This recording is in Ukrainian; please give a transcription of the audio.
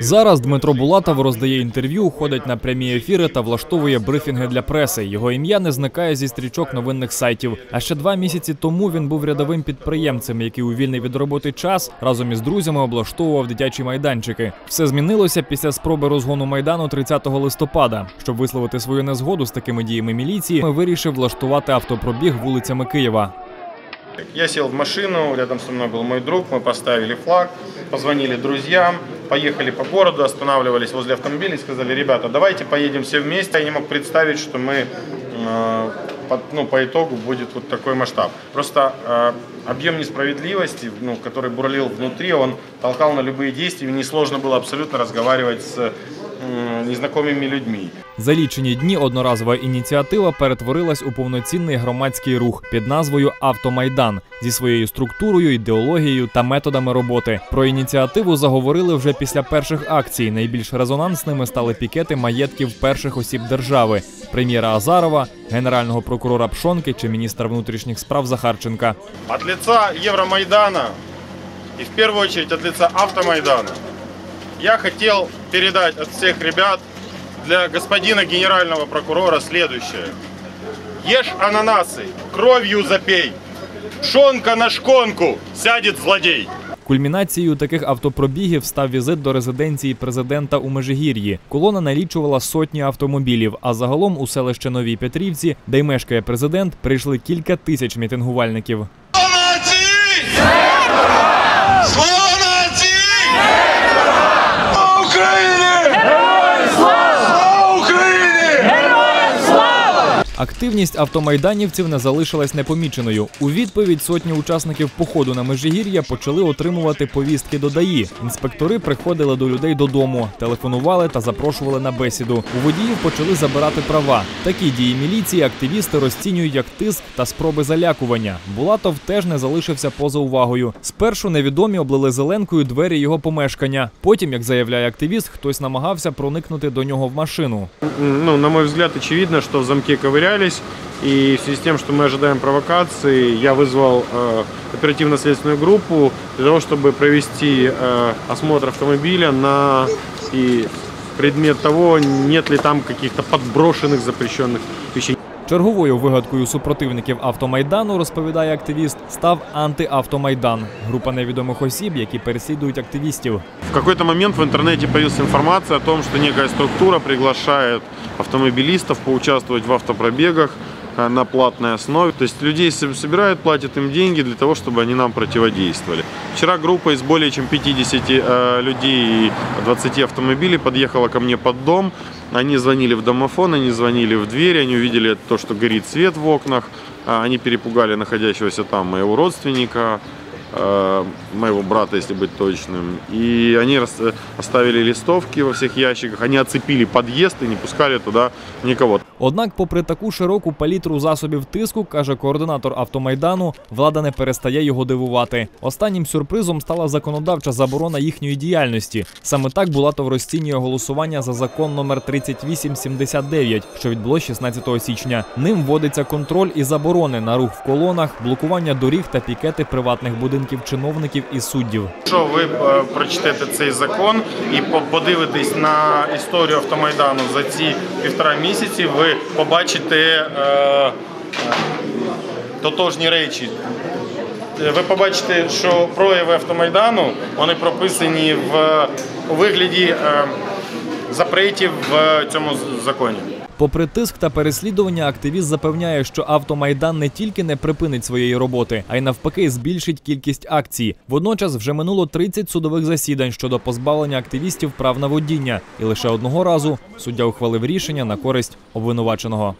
Зараз Дмитро Булатов роздає інтерв'ю, ходить на прямі ефіри та влаштовує брифінги для преси. Його ім'я не зникає зі стрічок новинних сайтів. А ще два місяці тому він був рядовим підприємцем, який у вільний від роботи час разом із друзями облаштовував дитячі майданчики. Все змінилося після спроби розгону майдану 30 листопада. Щоб висловити свою незгоду з такими діями міліції, ми вирішив влаштувати автопробіг вулицями Києва. Я сел в машину, рядом со мной был мой друг, мы поставили флаг, позвонили друзьям, поехали по городу, останавливались возле автомобиля и сказали, ребята, давайте поедем все вместе. Я не мог представить, что мы, э, ну, по итогу будет вот такой масштаб. Просто э, объем несправедливости, ну, который бурлил внутри, он толкал на любые действия, и несложно было абсолютно разговаривать с незнакомыми людьми. За лічені дні одноразова ініціатива перетворилась у повноцінний громадський рух під назвою Автомайдан зі своєю структурою, ідеологією та методами роботи. Про ініціативу заговорили вже після перших акцій. Найбільш резонансними стали пікети маєтків перших осіб держави: прем'єра Азарова, генерального прокурора Пшонки чи міністра внутрішніх справ Захарченка. От лица Евромайдана и в первую очередь от лица Автомайдана я хотел передать от всех ребят для господина генерального прокурора следующее. Ешь ананасы, кровью запей. Шонка на шконку, сядет злодей. Кульмінацією таких автопробігів став візит до резиденції президента у Межигір'ї. Колона налічувала сотні автомобілів. А загалом у селище Новій Петрівці, де й мешкає президент, прийшли кілька тисяч мітингувальників. Активність автомайданівців не залишилась непоміченою. У відповідь сотні учасників походу на Межигір'я почали отримувати повістки до ДАІ. Інспектори приходили до людей додому, телефонували та запрошували на бесіду. У водіїв почали забирати права. Такі дії міліції активісти розцінюють як тиск та спроби залякування. Булатов теж не залишився поза увагою. Спершу невідомі облили зеленкою двері його помешкання. Потім, як заявляє активіст, хтось намагався проникнути до нього в машину. ну, на мой взгляд, очевидно, что в замке ковырялись. И в связи с тем, что мы ожидаем провокации, я вызвал э, оперативно-следственную группу для того, чтобы провести э, осмотр автомобиля на и предмет того, нет ли там каких-то подброшенных запрещенных вещей. Черговою вигадкою супротивників автомайдану, розповідає активіст, став антиавтомайдан група невідомих осіб, які переслідують активістів. В какой-то момент в интернете появилась информация о том, что некая структура приглашает автомобилистов поучаствовать в автопробегах э, на платной основе. То есть людей со- собирают, платят им деньги для того, чтобы они нам противодействовали. Вчера группа из более чем 50 э, людей и 20 автомобилей подъехала ко мне под дом. Они звонили в домофон, они звонили в дверь, они увидели то, что горит свет в окнах. А, Они перепугали находящегося там моего родственника, э, моего брата, если быть точным. И они э, оставили листовки во всех ящиках, они оцепили подъезд и не пускали туда никого. Однак, попри таку широку палітру засобів тиску, каже координатор автомайдану, влада не перестає його дивувати. Останнім сюрпризом стала законодавча заборона їхньої діяльності. Саме так Булатов розцінює голосування за закон номер 3879, що відбулось 16 січня. Ним вводиться контроль і заборони на рух в колонах, блокування доріг та пікети приватних будинків чиновників і суддів. Якщо ви е, прочитаєте цей закон і по- подивитесь на історію автомайдану за ці півтора місяці, ви побачите е, тотожні речі. Е, Ви побачите, що прояви автомайдану вони прописані в у вигляді е, запретів в цьому законі. Попри тиск та переслідування, активіст запевняє, що автомайдан не тільки не припинить своєї роботи, а й навпаки збільшить кількість акцій. Водночас вже минуло 30 судових засідань щодо позбавлення активістів прав на водіння, і лише одного разу суддя ухвалив рішення на користь обвинуваченого.